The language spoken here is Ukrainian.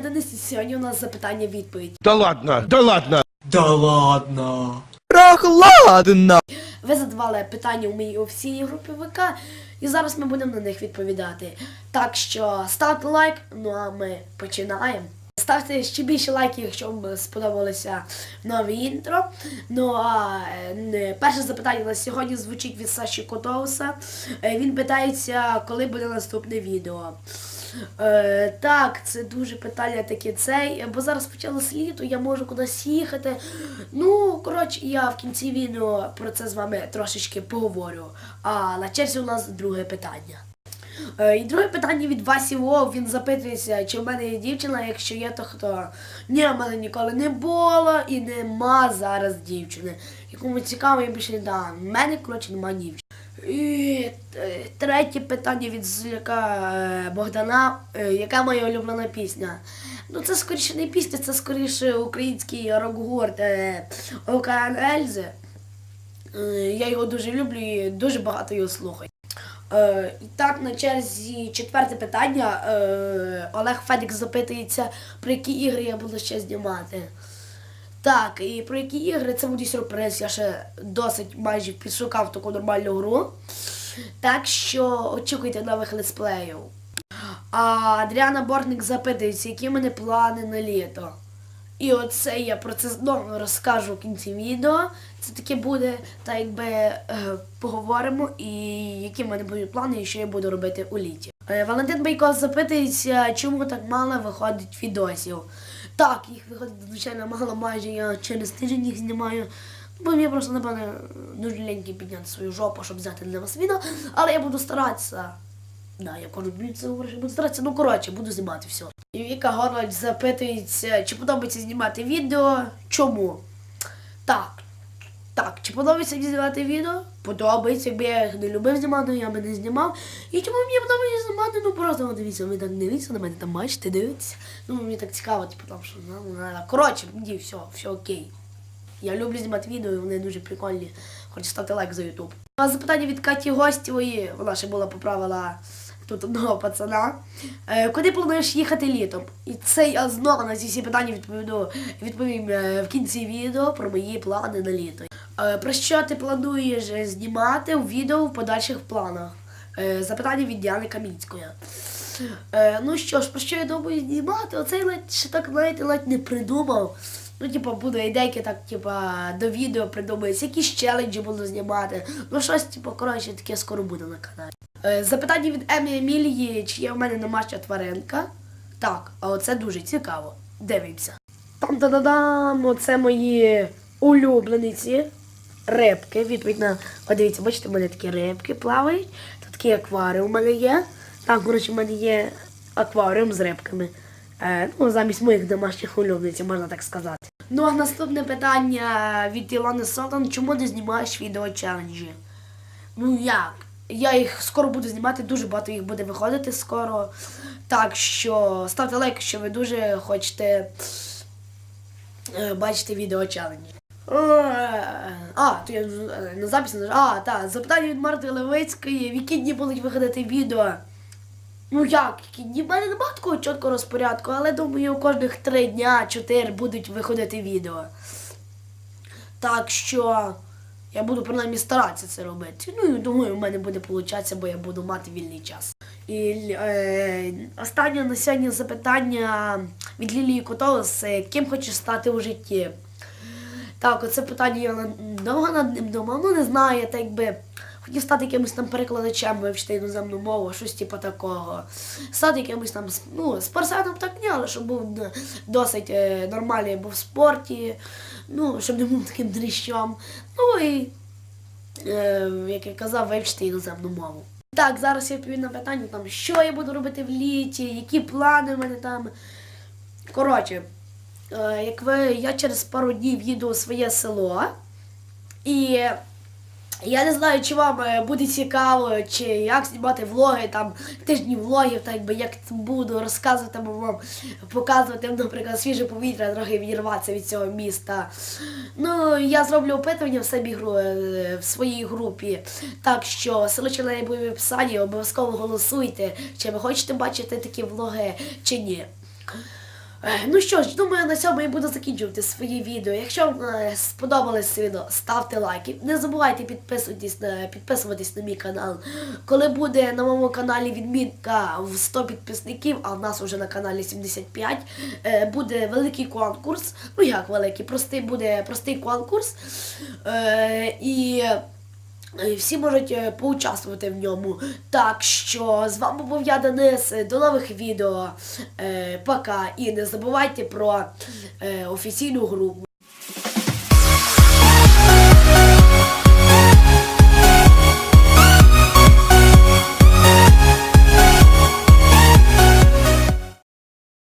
Денис, і сьогодні у нас запитання-відповідь. Да ладно, да ладно. Да ладно. Прохладно. Ви задавали питання у моїй офіційній групі ВК, і зараз ми будемо на них відповідати. Так що ставте лайк, ну а ми починаємо. Ставте ще більше лайків, якщо вам сподобалося нове інтро. Ну а е, перше запитання у нас сьогодні звучить від Саші Котоуса. Е, Він питається, коли буде наступне відео. Е, так, це дуже питання таке цей, бо зараз почалось літо, я можу кудись їхати. Ну, коротше, я в кінці відео про це з вами трошечки поговорю. А на черзі у нас друге питання. Е, І друге питання від Васі Вов, він запитується, чи в мене є дівчина, якщо є, то хто? Ні, в мене ніколи не було і нема зараз дівчини. Якому цікаво, я більше не дам. В мене, коротше, немає дівчини. І е, третє питання від Зуляка е, Богдана. Е, Яка моя улюблена пісня? Ну, це скоріше не пісня, це скоріше український рок-гурт ОКН Ельзи. Я його дуже люблю і дуже багато його слухаю. І так, на черзі четверте питання. Олег Федік запитується, про які ігри я буду ще знімати. Так, і про які ігри це буде сюрприз. Я ще досить майже підшукав таку нормальну гру. Так що очікуйте нових летсплеїв. А Адріана Бортник запитується, які в мене плани на літо. І оце я про це знову розкажу в кінці відео. Це таке буде, так якби е, поговоримо, і які в мене будуть плани, і що я буду робити у літі. Е, Валентин Байко запитується, чому так мало виходить відосів. Так, їх виходить звичайно мало, майже я через тиждень їх знімаю. Бо мені просто, напевно, дуже ліньки підняти свою жопу, щоб взяти для вас відео, але я буду старатися. Да, я кажу, це говорю, буду старатися. Ну, коротше, буду знімати все. І Віка Горлач запитується, чи подобається знімати відео, чому? Так. Так, чи подобається мені знімати відео? Подобається, якби я їх не любив знімати, я би не знімав. І чому мені подобається знімати? Ну просто дивіться, ви так дивіться на мене, там бачите, дивитеся. Ну мені так цікаво, типу там що. ну, ну, ну. Коротше, мені все, все окей. Я люблю знімати відео, і вони дуже прикольні. Хочу ставити лайк за Ютуб. А запитання від Каті Гостєвої, вона ще була поправила тут одного пацана. Е, куди плануєш їхати літом? І це я знову на ці всі питання відповіду, відповім е, в кінці відео про мої плани на літо. Е, про що ти плануєш знімати в відео в подальших планах? Е, запитання від Діани Камінської. Е, ну що ж, про що я думаю знімати? Оцей ледь ще так знаєте, ледь не придумав. Ну, типу, буду ідейки так, типа, до відео придумаються, якісь челенджі буду знімати. Ну, щось, типу, коротше, таке скоро буде на каналі. Запитання від Емі Емілії, чи є в мене домашня тваринка. Так, а оце дуже цікаво. Дивимося. Там-та-да-дам! Оце мої улюблениці. Рибки. Відповідь на. О, дивіться, бачите, в мене такі рибки плавають. Тут такий акваріум у мене є. Так, коротше, в мене є акваріум з рибками. Е, ну, замість моїх домашніх улюбленців, можна так сказати. Ну а наступне питання від Ілони Солтан. Чому ти знімаєш відео челенджі? Ну як? Я їх скоро буду знімати, дуже багато їх буде виходити скоро. Так що ставте лайк, якщо ви дуже хочете е, бачити відео челенджі. А, то я е, на записі наж- А, так, запитання від Марти Левицької, в які дні будуть виходити відео. Ну як, які дні? В мене немає такого чіткого розпорядку, але думаю, кожних три дня, чотири будуть виходити відео. Так що я буду принаймні старатися це робити. Ну і думаю, в мене буде получатися, бо я буду мати вільний час. І е, останнє на сьогодні запитання від Лілії Котолос. е, Ким хочеш стати у житті? Так, оце питання я довго над ним думав. Ну не знаю, я так якби хотів стати якимось там перекладачем, вивчити іноземну мову, щось типу такого. Стати якимось там ну, спортсменом так ні, але щоб був досить е, нормальний був в спорті, ну, щоб не був таким дріщом. Ну і, е, як я казав, вивчити іноземну мову. Так, зараз я відповім на питання, там, що я буду робити в літі, які плани в мене там. Коротше, як ви, я через пару днів їду у своє село. І я не знаю, чи вам е, буде цікаво, чи як знімати влоги, там тижні влогів, так би як буду розказувати вам, показувати, наприклад, свіже повітря, трохи відірватися від цього міста. Ну, я зроблю опитування в себе е, в своїй групі. Так що на буде в описанні, обов'язково голосуйте, чи ви хочете бачити такі влоги, чи ні. Е, Ну що ж, думаю, на цьому я буду закінчувати своє відео. Якщо вам е, сподобалось це відео, ставте лайки. Не забувайте підписуватись на, підписуватись на мій канал. Коли буде на моєму каналі відмітка в 100 підписників, а в нас вже на каналі 75, е, буде великий конкурс. Ну як великий, простий буде простий конкурс. І всі можуть е, поучаствувати в ньому. Так що з вами був я Денис. До нових відео. Е, Пока. І не забувайте про е, офіційну групу.